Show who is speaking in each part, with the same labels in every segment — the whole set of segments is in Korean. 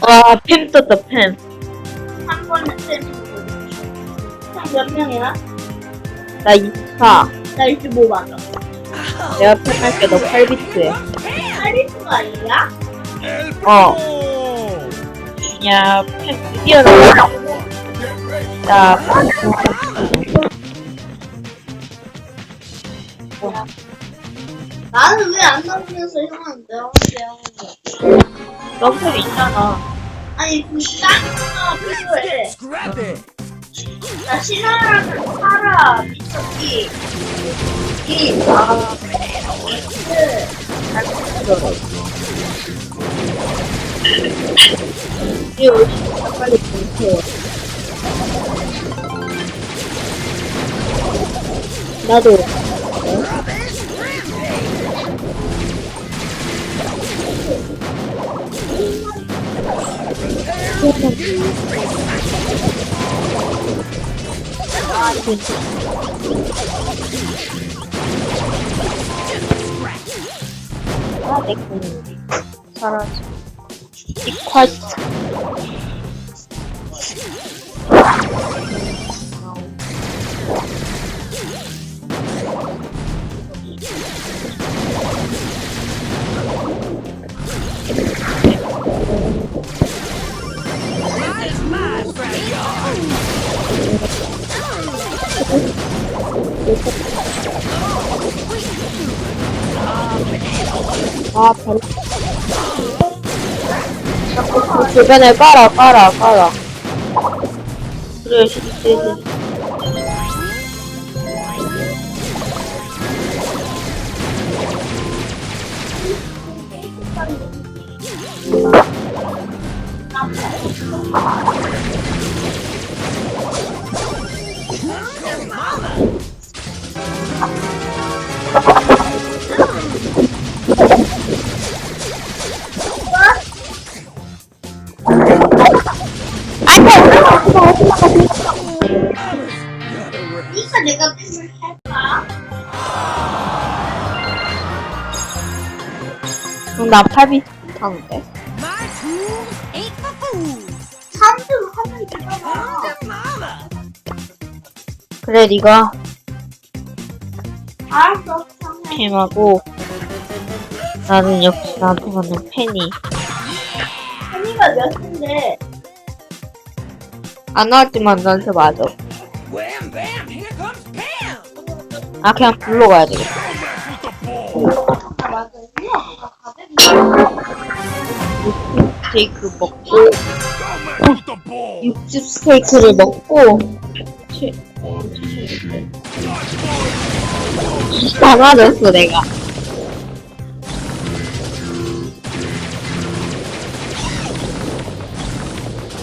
Speaker 1: 와, 팸 떴다, 팸.
Speaker 2: 한 번에 몇 명이야?
Speaker 1: 나 24.
Speaker 2: 나 25 맞아.
Speaker 1: 내가 팸 할게, 너 8비트에.
Speaker 2: 하리스가 아니야?
Speaker 1: 어. 야, 팸 나왔다. 자,
Speaker 2: 나는 왜 안 나오면서 형은 내가 내가
Speaker 1: 너플 있잖아.
Speaker 2: 아니 그 딴거 필요해. 나 신화랑 사라 미쳤기 이 아
Speaker 1: 이 옷이 진짜 빨리 공포. 나도. 아, 내 꿈이 사라져. 이퀄트. 아, 별. 자꾸 그 주변에 깔아, 깔아, 깔아. 그래, 시리즈.
Speaker 2: 니가 내가 팬을 할까?
Speaker 1: 그럼 나 팔비 타는데?
Speaker 3: My tools ain't for fools!
Speaker 2: 사람들 하면 되잖아.
Speaker 1: 그래, 니가
Speaker 2: 알았어.
Speaker 1: 캠하고, 나는 역시 나한테 맞는 팬이.
Speaker 2: 팬이가 몇 인데?
Speaker 1: 안 나왔지만 나한테 맞아.
Speaker 3: Wham bam! Here comes Pam!
Speaker 1: 아, 그냥 불러 가야 되겠다.
Speaker 2: 아 맞아. 우와 가백이.
Speaker 1: 스테이크 먹고, 육즙 스테이크를 먹고, 치- 다 맞았어, 내가.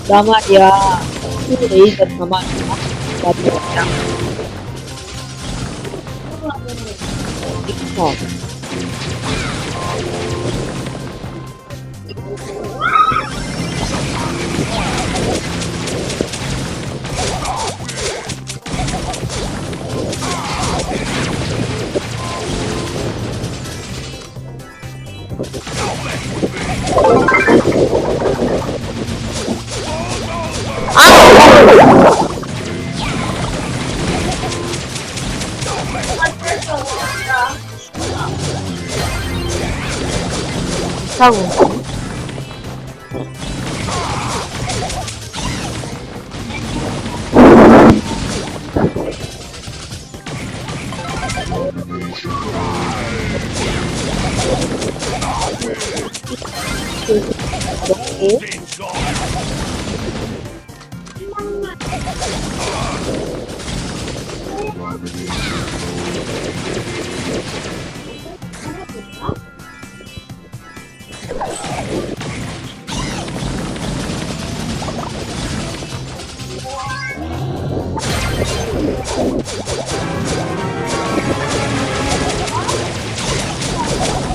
Speaker 1: 나 말이야. 그 레이저 다 맞았나? 나도 그냥. 어. 사고.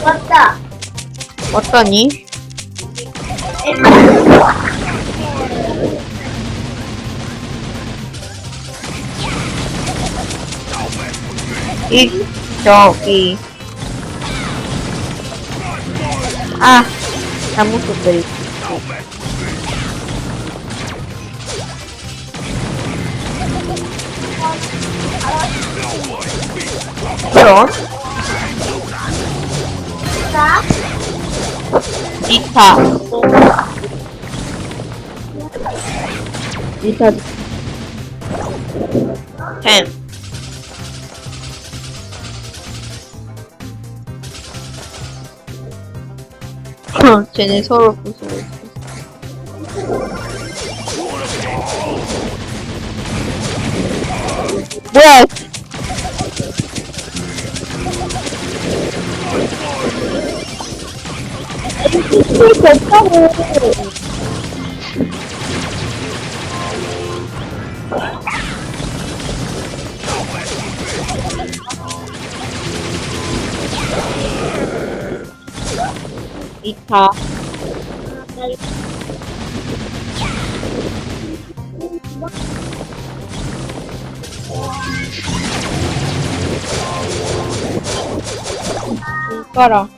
Speaker 2: 맞다.
Speaker 1: 어떠니? 이, 저기. 아, 잘못 이거. 그럼
Speaker 2: 자,
Speaker 1: 니타 니타 햄 쟤네 서로 부수고 있어 뭐야 없다고. 이타. 가라.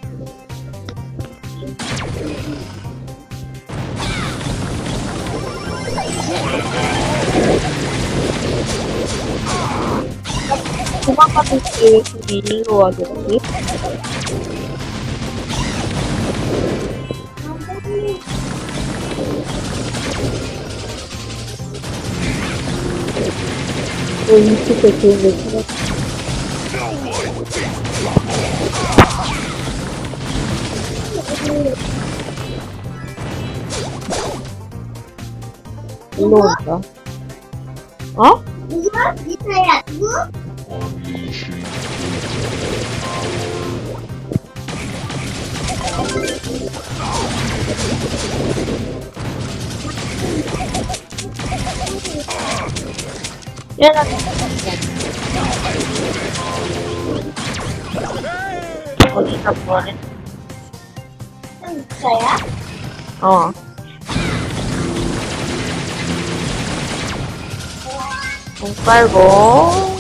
Speaker 1: 도망가는 게 둘이 일로 와그러지 너 유튜브에 좋은 거 찾았 얘는 어디서 뭐래?
Speaker 2: 니타야?
Speaker 1: 어. 공 빨고.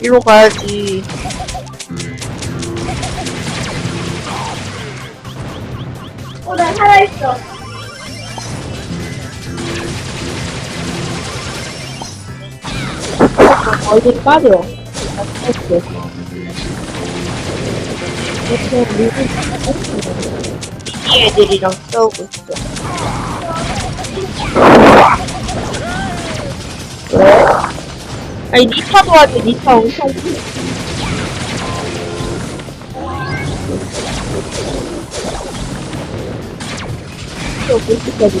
Speaker 2: 일로
Speaker 1: 가야지.
Speaker 2: 어, 나 살아있어.
Speaker 1: 어디 빠져. 이렇게. 이 애들이랑 싸우고 있어. 왜? 아니 니타도 하지 니타 엄청. 또 물기까지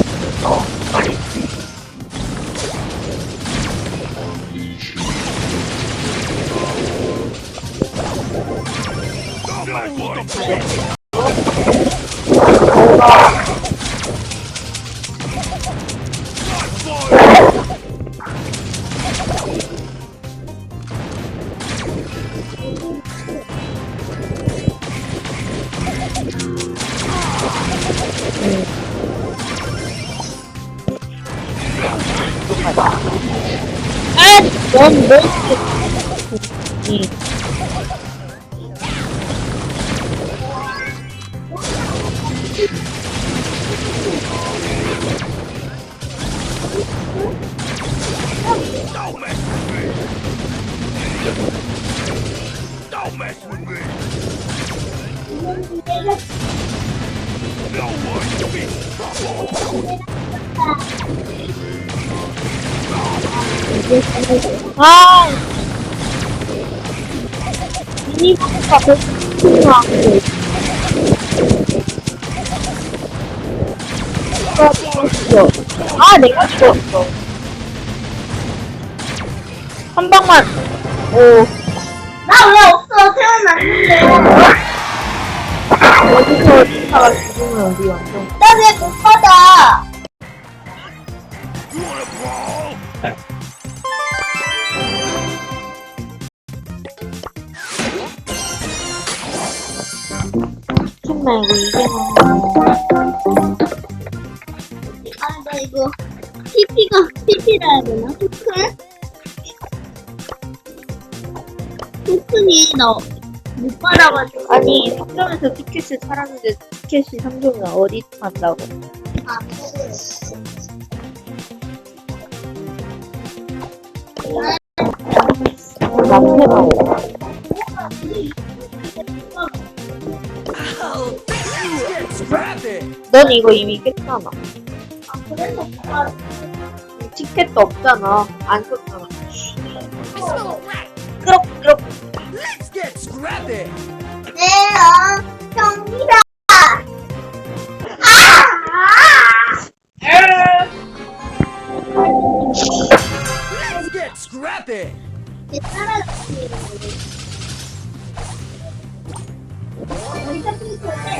Speaker 4: Oh, my God.
Speaker 1: 아! 미니버스가 돼. 아. 아, 내가 죽었어. 한 방만. 오,
Speaker 2: 나 왜 없어? 태어났는데.
Speaker 1: 어디서 리타가 죽으면 우리 완전.
Speaker 2: 나왜 못 받아?
Speaker 1: 춤 말고 이게.
Speaker 2: 아, 나 이거 TP가 TP라 해야 되나? 토큰? 토큰이 나못 받아가지고.
Speaker 1: 아니, 상점에서 티켓을 사라는데 티켓이 상점은 어디 판다고?
Speaker 2: 아,
Speaker 1: 남편하 넌 이거 이미 깼잖아.
Speaker 2: 아, 그래서 못 받아.
Speaker 1: 티켓도 없잖아. 안 썼잖아.
Speaker 3: Get scrappy.
Speaker 2: 네, 어, 경기다.
Speaker 3: Let's get
Speaker 2: 나 30.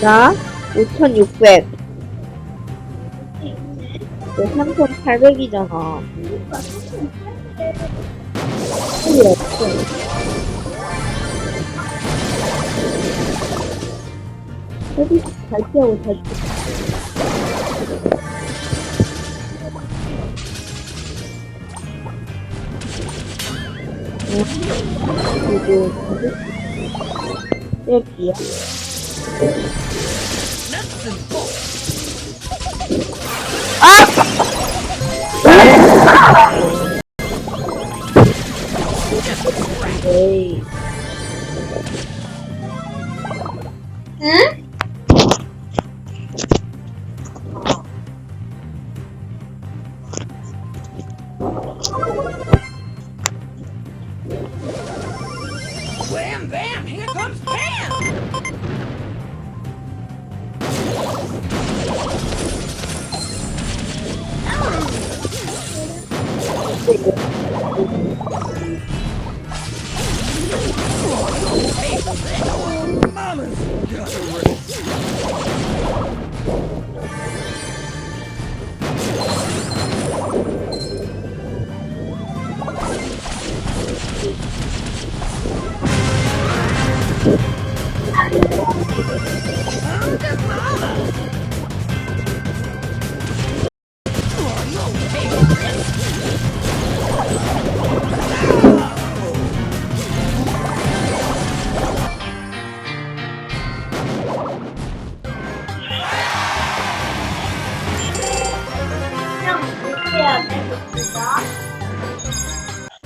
Speaker 1: 나 5,600. 너 3,800이잖아. 소리 없어. 어디 잘 피하고 잘 피. 그리고
Speaker 3: Mama's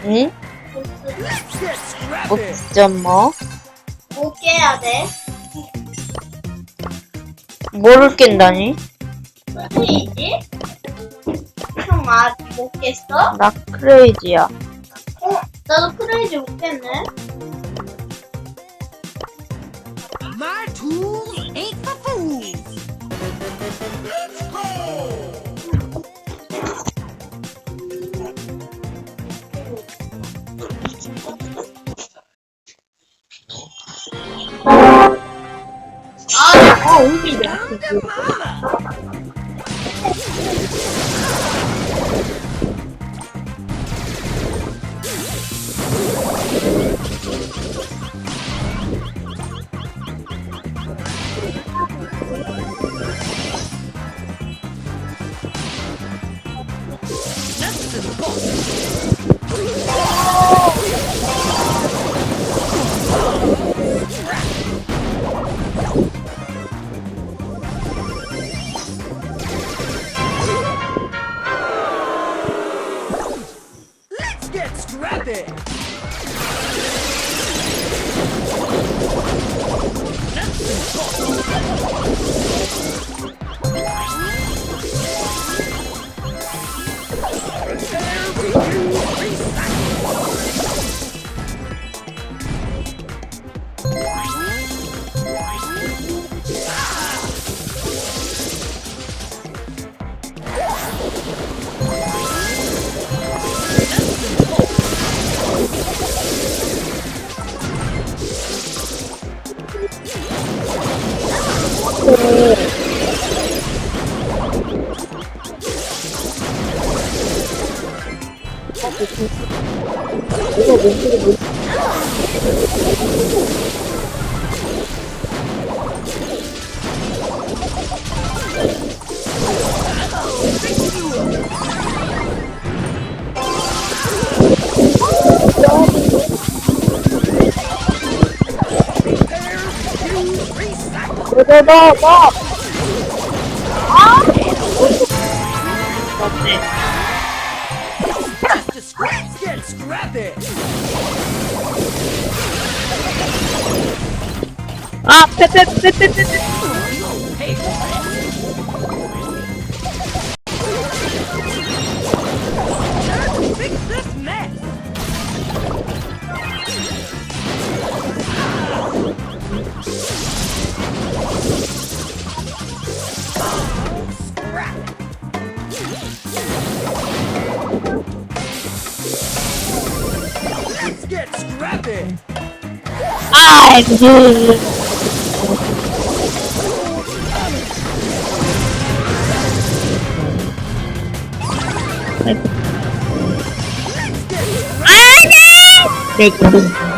Speaker 1: 응?
Speaker 2: 보스
Speaker 3: Let's get scrappy.
Speaker 1: 어쩜 뭐?
Speaker 2: 못 깨야 돼?
Speaker 1: 뭐를 깬다니?
Speaker 2: 무슨이지? 형 아직 못 깼어?
Speaker 1: 나 크레이지야.
Speaker 2: 어? 나도 크레이지 못 깼네?
Speaker 3: My tools ain't for fools.
Speaker 4: Let's go!
Speaker 2: 아,
Speaker 1: 어, 우리야.
Speaker 3: Mama.
Speaker 1: go,
Speaker 3: go, go! Let's get scrap it! Ah, pit, pit, pit, pit, pit, pit. Scrappy.
Speaker 1: 아, 그. 네, 기둥.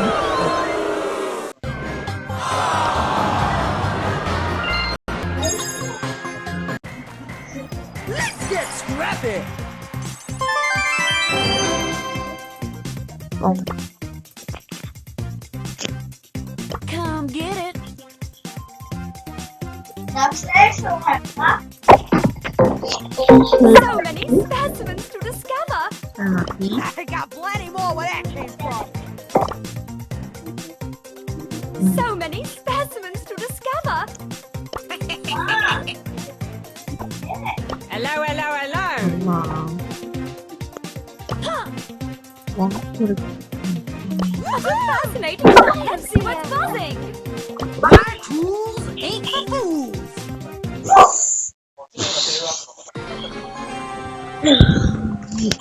Speaker 2: upstairs to Hema.
Speaker 5: So many specimens to discover.
Speaker 1: Uh-huh.
Speaker 3: I think I've plenty more where that came from.
Speaker 5: So many specimens to discover.
Speaker 3: hello, hello, hello.
Speaker 1: Mom. Huh.
Speaker 5: What a fascinating. Let's see what's buzzing.
Speaker 3: 嗯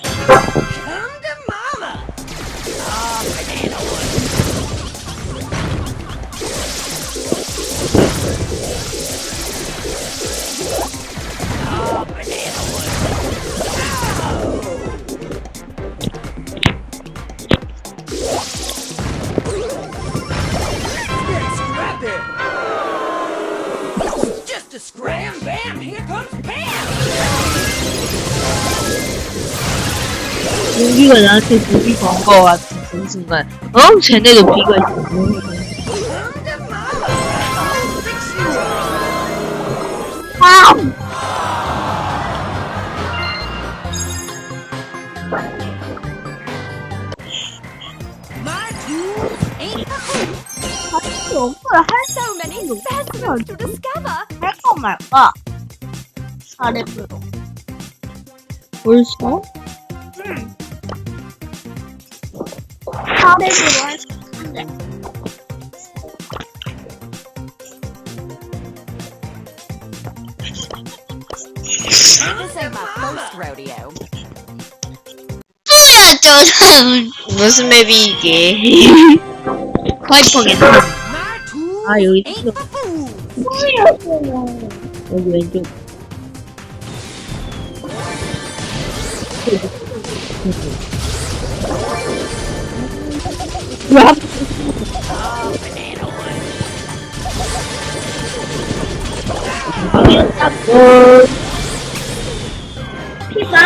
Speaker 1: 갑자기 목이 건거 같은 순간 어? 쟤네도 비가 있어 아!
Speaker 5: 네,
Speaker 2: 할거 말까 잘해보러.
Speaker 1: 벌써?
Speaker 2: 응. 400으로 할 수 있는데. 저 사람
Speaker 1: 무슨 맵이 이게?
Speaker 3: 화이퍼겠다
Speaker 1: 아 여기 있어 여기 왼쪽. ยับพี่บ้า